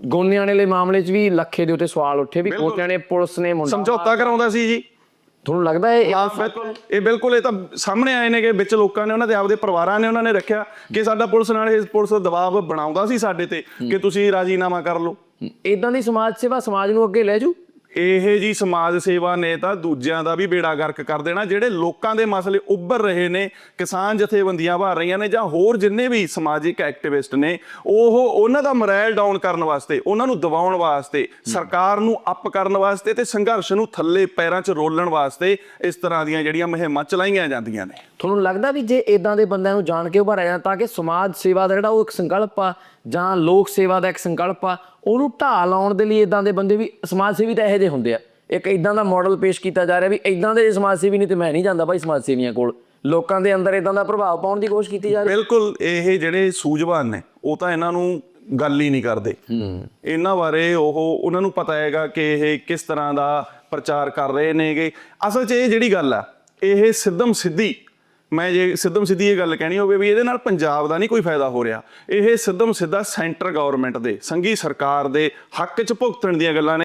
ਗੋਨਿਆਂ ਵਾਲੇ ਮਾਮਲੇ 'ਚ ਵੀ ਲੱਖੇ ਦੇ ਉੱਤੇ ਸਵਾਲ ਉੱਠੇ ਵੀ ਬਿਲਕੁਲ। ਗੋਨਿਆਂ ਨੇ ਪੁਲਿਸ ਨੇ ਮੁੰਡਾ ਸਮਝੌਤਾ ਕਰਾਉਂਦਾ ਸੀ ਜੀ। ਤੁਹਾਨੂੰ ਲੱਗਦਾ ਇਹ ਬਿਲਕੁਲ। ਇਹ ਬਿਲਕੁਲ ਇਹ ਤਾਂ ਸਾਹਮਣੇ ਆਏ ਨੇ ਕਿ ਵਿੱਚ ਲੋਕਾਂ ਨੇ ਉਹਨਾਂ ਦੇ ਆਪਦੇ ਪਰਿਵਾਰਾਂ ਨੇ ਉਹਨਾਂ ਨੇ ਰੱਖਿਆ ਕਿ ਸਾਡਾ ਪੁਲਿਸ ਨਾਲ ਇਹ ਪੁਲਿਸ ਦਬਾਅ ਬਣਾਉਂਦਾ ਸੀ ਸਾਡੇ ਤੇ ਕਿ ਤੁਸੀਂ ਰਾਜੀਨਾਮਾ ਕਰ ਲਓ। ਇਦਾਂ ਦੀ ਸਮਾਜ ਸੇਵਾ ਸਮਾਜ ਨੂੰ ਅੱਗੇ ਲੈ ਜੂ ਇਹ ਜੀ ਸਮਾਜ ਸੇਵਾ ਨੇ ਤਾਂ ਦੂਜਿਆਂ ਦਾ ਵੀ ਬੇੜਾ ਗਰਕ ਕਰ ਦੇਣਾ, ਜਿਹੜੇ ਲੋਕਾਂ ਦੇ ਮਸਲੇ ਉੱਭਰ ਰਹੇ ਨੇ, ਕਿਸਾਨ ਜਥੇਬੰਦੀਆਂ ਭਰ ਰਹੀਆਂ ਨੇ ਜਾਂ ਹੋਰ ਜਿੰਨੇ ਵੀ ਸਮਾਜਿਕ ਐਕਟਿਵਿਸਟ ਨੇ, ਉਹ ਉਹਨਾਂ ਦਾ ਮੋਰਲ ਡਾਊਨ ਕਰਨ ਵਾਸਤੇ, ਉਹਨਾਂ ਨੂੰ ਦਬਾਉਣ ਵਾਸਤੇ, ਸਰਕਾਰ ਨੂੰ ਅਪ ਕਰਨ ਵਾਸਤੇ ਤੇ ਸੰਘਰਸ਼ ਨੂੰ ਥੱਲੇ ਪੈਰਾਂ 'ਚ ਰੋਲਣ ਵਾਸਤੇ ਇਸ ਤਰ੍ਹਾਂ ਦੀਆਂ ਜਿਹੜੀਆਂ ਮੁਹਿੰਮਾਂ ਚਲਾਈਆਂ ਜਾਂਦੀਆਂ ਨੇ। ਤੁਹਾਨੂੰ ਲੱਗਦਾ ਵੀ ਜੇ ਇਦਾਂ ਦੇ ਬੰਦਿਆਂ ਨੂੰ ਜਾਣ ਕੇ ਉਭਾਰਿਆ ਜਾਂਦਾ ਤਾਂ ਕਿ ਸਮਾਜ ਸੇਵਾ ਦਾ ਜਿਹੜਾ ਉਹ ਇੱਕ ਸੰਕਲਪ ਆ ਜਾਂ ਲੋਕ ਸੇਵਾ ਦਾ ਇੱਕ ਸੰਕਲਪ ਆ ਉਹਨੂੰ ਢਾਹ ਲਾਉਣ ਦੇ ਲਈ ਇਦਾਂ ਦੇ ਬੰਦੇ ਵੀ ਸਮਾਜ ਸੇਵੀ ਤਾਂ ਇਹੋ ਜਿਹੇ ਹੁੰਦੇ ਆ। ਇੱਕ ਇਦਾਂ ਦਾ ਮਾਡਲ ਪੇਸ਼ ਕੀਤਾ ਜਾ ਰਿਹਾ ਵੀ ਇਦਾਂ ਦੇ ਸਮਾਜ ਸੇਵੀ ਨਹੀਂ ਤੇ ਮੈਂ ਨਹੀਂ ਜਾਂਦਾ ਭਾਈ ਸਮਾਜ ਸੇਵੀਆਂ ਕੋਲ। ਲੋਕਾਂ ਦੇ ਅੰਦਰ ਇਦਾਂ ਦਾ ਪ੍ਰਭਾਵ ਪਾਉਣ ਦੀ ਕੋਸ਼ਿਸ਼ ਕੀਤੀ ਜਾ ਰਹੀ। ਬਿਲਕੁਲ ਇਹ ਜਿਹੜੇ ਸੂਝਵਾਨ ਨੇ ਉਹ ਤਾਂ ਇਹਨਾਂ ਨੂੰ ਗੱਲ ਹੀ ਨਹੀਂ ਕਰਦੇ। ਇਹਨਾਂ ਬਾਰੇ ਉਹ ਉਹਨਾਂ ਨੂੰ ਪਤਾ ਹੈਗਾ ਕਿ ਇਹ ਕਿਸ ਤਰ੍ਹਾਂ ਦਾ ਪ੍ਰਚਾਰ ਕਰ ਰਹੇ ਨੇਗੇ। ਅਸਲ 'ਚ ਇਹ ਜਿਹੜੀ ਗੱਲ ਆ ਇਹ ਸਿੱਧਮ ਸਿੱਧੀ ਮੈਂ ਜੇ ਸਿੱਧਮ ਸਿੱਧੀ ਇਹ ਗੱਲ ਕਹਿਣੀ ਹੋਵੇ ਵੀ ਇਹਦੇ ਨਾਲ ਪੰਜਾਬ ਦਾ ਨਹੀਂ ਕੋਈ ਫਾਇਦਾ ਹੋ ਰਿਹਾ। ਇਹ ਸਿੱਧਮ ਸਿੱਧਾ ਸੈਂਟਰ ਗਵਰਨਮੈਂਟ ਦੇ, ਸੰਘੀ ਸਰਕਾਰ ਦੇ ਹੱਕ 'ਚ ਭੁਗਤਣ ਦੀਆਂ ਗੱਲਾਂ ਨੇ।